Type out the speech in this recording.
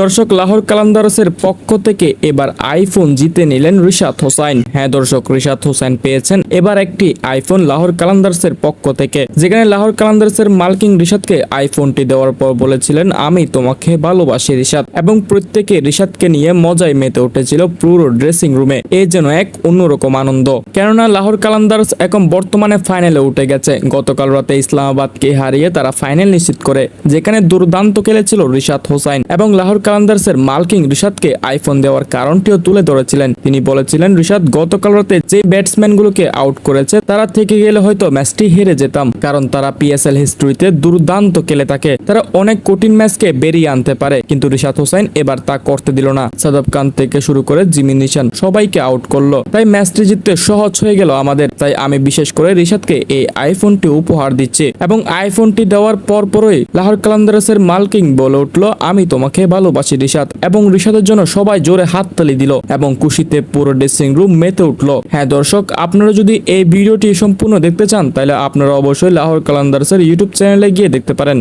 দর্শক, লাহোর কালান্দারসের পক্ষ থেকে এবার আইফোন জিতে নিলেন রিশাদ হোসাইন। হ্যাঁ দর্শক, রিশাদ হোসাইন পেয়েছেন এবার একটি আইফোন লাহোর কালান্দারসের পক্ষ থেকে। যেখানে লাহোর কালান্দারসের মালকিং রিশাদকে আইফোনটি দেওয়ার পর বলেছিলেন, আমি তোমাকে ভালোবাসি রিশাদ। এবং প্রত্যেকে রিশাদকে নিয়ে মজায় মেতে উঠেছিল পুরো ড্রেসিং রুমে। এ যেন এক অন্যরকম আনন্দ। কেননা লাহোর কালান্দারস এখন বর্তমানে ফাইনালে উঠে গেছে। গতকাল রাতে ইসলামাবাদকে হারিয়ে তারা ফাইনাল নিশ্চিত করে, যেখানে দুর্দান্ত খেলেছিল রিশাদ হোসাইন। এবং লাহোর কালান্দার্সের মালকিং রিশাদকে আইফোন দেওয়ার কারণটিও তুলে ধরেছিলেন। তিনি বলেছিলেন, রিশাদ, গতকাল রাতে যে ব্যাটসম্যানগুলোকে আউট করেছে, তারা থেকে গেলে হয়তো ম্যাচটি হেরে যেতাম। কারণ তারা পিএসএল হিস্ট্রিতে দুর্দান্ত খেলে থাকে। তারা অনেক কঠিন ম্যাচকে বেরিয়ে আনতে পারে। কিন্তু রিশাদ হোসাইন এবার তা করতে দিল না। সাদাব খান থেকে শুরু করে জিমি নিশান সবাইকে আউট করল। তাই ম্যাচটি জিততে সহজ হয়ে গেল আমাদের। তাই আমি বিশেষ করে রিশাদকে এই আইফোনটি উপহার দিচ্ছি। এবং আইফোনটি দেওয়ার পর পরই লাহোর কালান্দারাসের মালকিং বলে উঠল, আমি তোমাকে ভালোবাসি রিশাদ এবং রিশাদের জন্য সবাই জোরে হাত তালি দিল এবং খুশিতে পুরো ড্রেসিং রুম মেতে উঠল। হ্যাঁ দর্শক, আপনারা যদি এই ভিডিওটি সম্পূর্ণ দেখতে চান, তাহলে আপনারা অবশ্যই লাহোর কালান্দার্সের ইউটিউব চ্যানেলে গিয়ে দেখতে পারেন।